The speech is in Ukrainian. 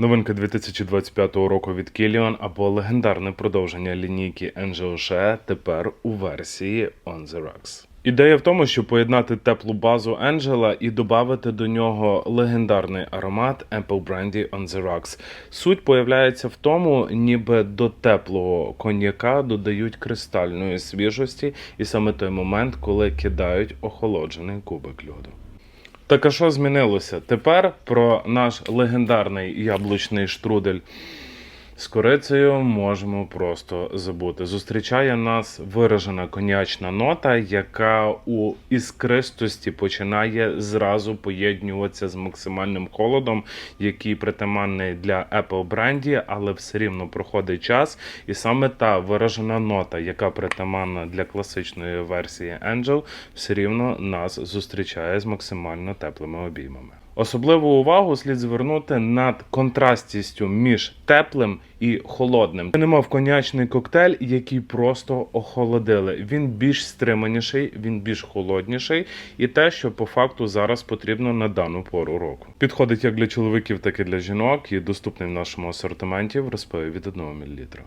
Новинка 2025 року від Kilian або легендарне продовження лінійки Angel тепер у версії On The Rocks. Ідея в тому, щоб поєднати теплу базу Angela і додати до нього легендарний аромат Apple Brandy On The Rocks. Суть появляється в тому, ніби до теплого коньяка додають кристальної свіжості, і саме той момент, коли кидають охолоджений кубик льоду. Так а що змінилося? Тепер про наш легендарний яблучний штрудель з корицею можемо просто забути. Зустрічає нас виражена коньячна нота, яка у іскристості починає зразу поєднюватися з максимальним холодом, який притаманний для Apple бренді, але все рівно проходить час. І саме та виражена нота, яка притаманна для класичної версії Angel, все рівно нас зустрічає з максимально теплими обіймами. Особливу увагу слід звернути над контрастістю між теплим і холодним. Це немов конячний коктейль, який просто охолодили. Він більш стриманіший, він більш холодніший, і те, що по факту зараз потрібно на дану пору року. Підходить як для чоловіків, так і для жінок, і доступний в нашому асортименті в розпиві від 1 мл.